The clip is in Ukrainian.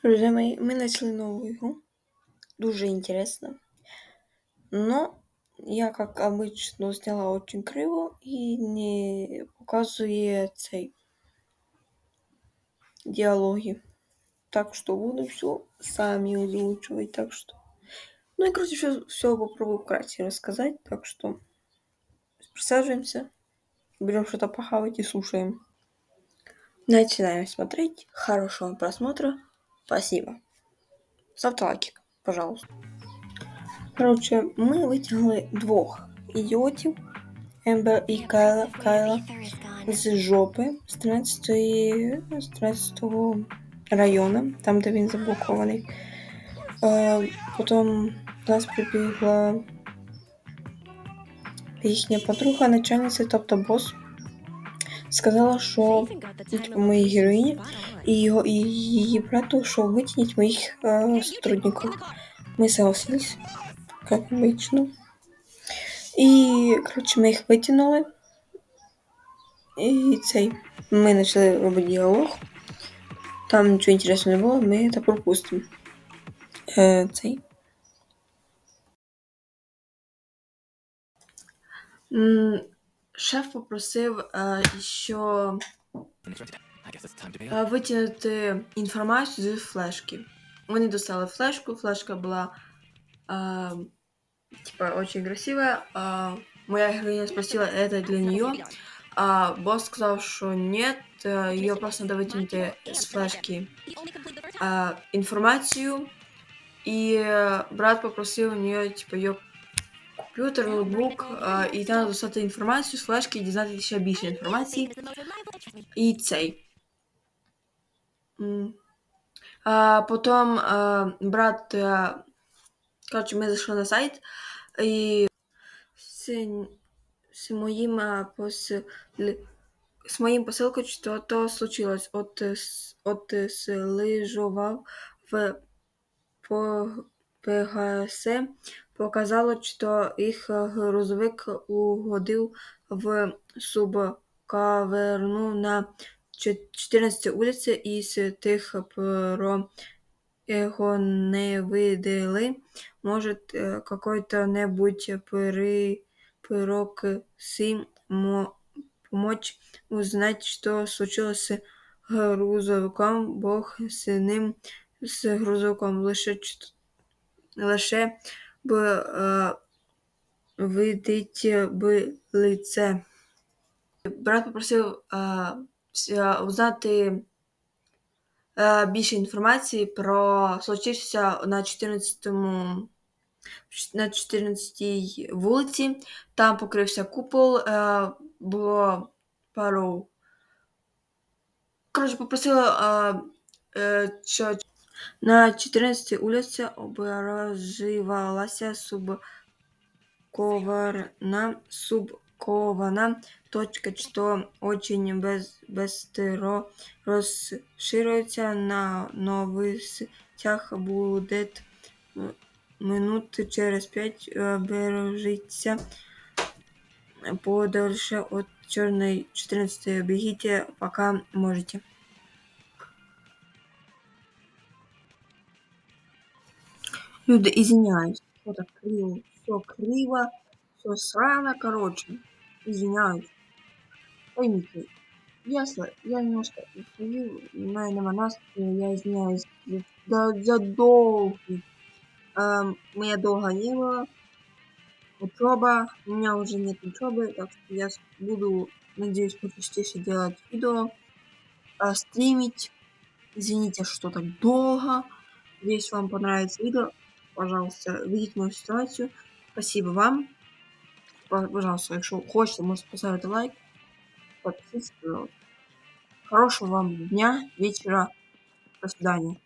Друзья мои, мы начали новую игру. Дуже интересно. Но я, как обычно, сняла очень криво и не показує цей диалоги. Так что буду все сами озвучивать. Так что. Ну и короче, все, все попробую вкратце рассказать. Так что присаживаемся, берем что-то похавать и слушаем. Начинаем смотреть. Хорошего просмотра. Спасибо. Ставте лайки, пожалуйста. Коротше, ми витягли двох ідіотів Ембер і Кайла, Кайла з жопи з 13 з 13 району, там де він заблокований. Е, Потім до нас прибігла їхня подруга, начальниця, тобто бос. Сказала, що моїй героїні і його і її брату, що витягніть моїх е, сотрудників. Ми согласились, как обычно. І, коротше, ми їх витягнули. І цей. Ми почали робити діалог. Там нічого інтересного не було, ми це пропустимо. Е, цей. М, Шеф попросив що витягнути інформацію з флешки. Вони достали флешку, флешка була типа очень красивая. Моя героиня спросила, это для нее. А босс сказал, что нет, ее просто надо вытянуть с флешки информацию. И брат попросил у нее, типа, ее комп'ютер, ноутбук, і там достати інформацію з флешки і дізнатися ще більше інформації. І цей. А, потім а, брат. А, коротше, ми зайшли на сайт, і з, з моїм а, з моїм посилкою, що то случилось. От, с- от слижував в по ПГС, показало, що їх грузовик угодив в субкаверну на 14 вулиці, і з тих про його не видали. Может, э, какой-то-нибудь при прокси мо помочь узнать, что случилось с грузовиком, Бог з ним, з грузовиком. Лише, лише б е, видить б лице. Брат попросив е, узнати е, більше інформації про случився на 14-му на 14-й вулиці. Там покрився купол, е, було пару. Коротше, попросила, е, е, що на 14-й вулиці образувалася субкована, субкована точка, що очень быстро розширюється на новостях буде минут через п'ять бережіться подальше от черной 14 бегите, пока можете. Люди, извиняюсь, все так криво, все криво, все срано, короче, извиняюсь. Поймите, ясно, я немножко изменил, наверное, настрой, я извиняюсь за, за долгий. Эм, меня долго не было. Учеба, у меня уже нет учебы, так что я буду, надеюсь, почастее делать видео, а, стримить. Извините, что так долго. Надеюсь, вам понравится видео. Пожалуйста, видите мою ситуацию. Спасибо вам. Пожалуйста, якщо хочете, можете поставити лайк. Подписывайтесь. Хорошего вам дня, вечера. До свидания.